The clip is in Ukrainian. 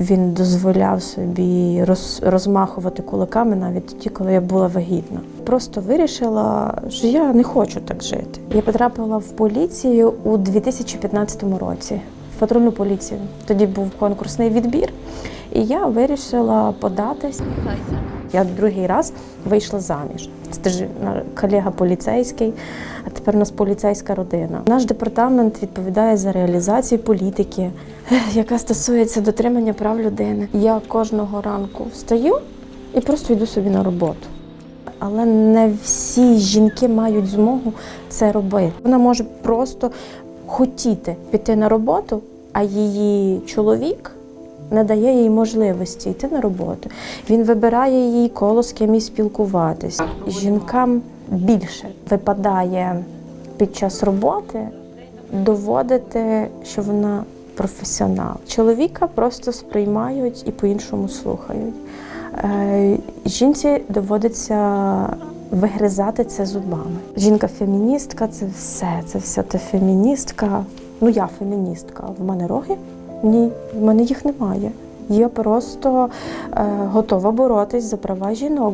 він дозволяв собі роз, розмахувати кулаками навіть тоді, коли я була вагітна. Просто вирішила, що я не хочу так жити. Я потрапила в поліцію у 2015 році, патрульну поліцію. Тоді був конкурсний відбір, і я вирішила податись. Я другий раз вийшла заміж. Це теж на- колега поліцейський, а тепер у нас поліцейська родина. Наш департамент відповідає за реалізацію політики, яка стосується дотримання прав людини. Я кожного ранку встаю і просто йду собі на роботу. Але не всі жінки мають змогу це робити. Вона може просто хотіти піти на роботу, а її чоловік не дає їй можливості йти на роботу. Він вибирає їй коло з ким їй спілкуватись. Жінкам більше випадає під час роботи доводити, що вона професіонал. Чоловіка просто сприймають і по-іншому слухають. Е, Жінці доводиться вигризати це зубами. Жінка-феміністка це все, це все та феміністка. Ну я феміністка. В мене роги? Ні, в мене їх немає. Я просто е, готова боротись за права жінок.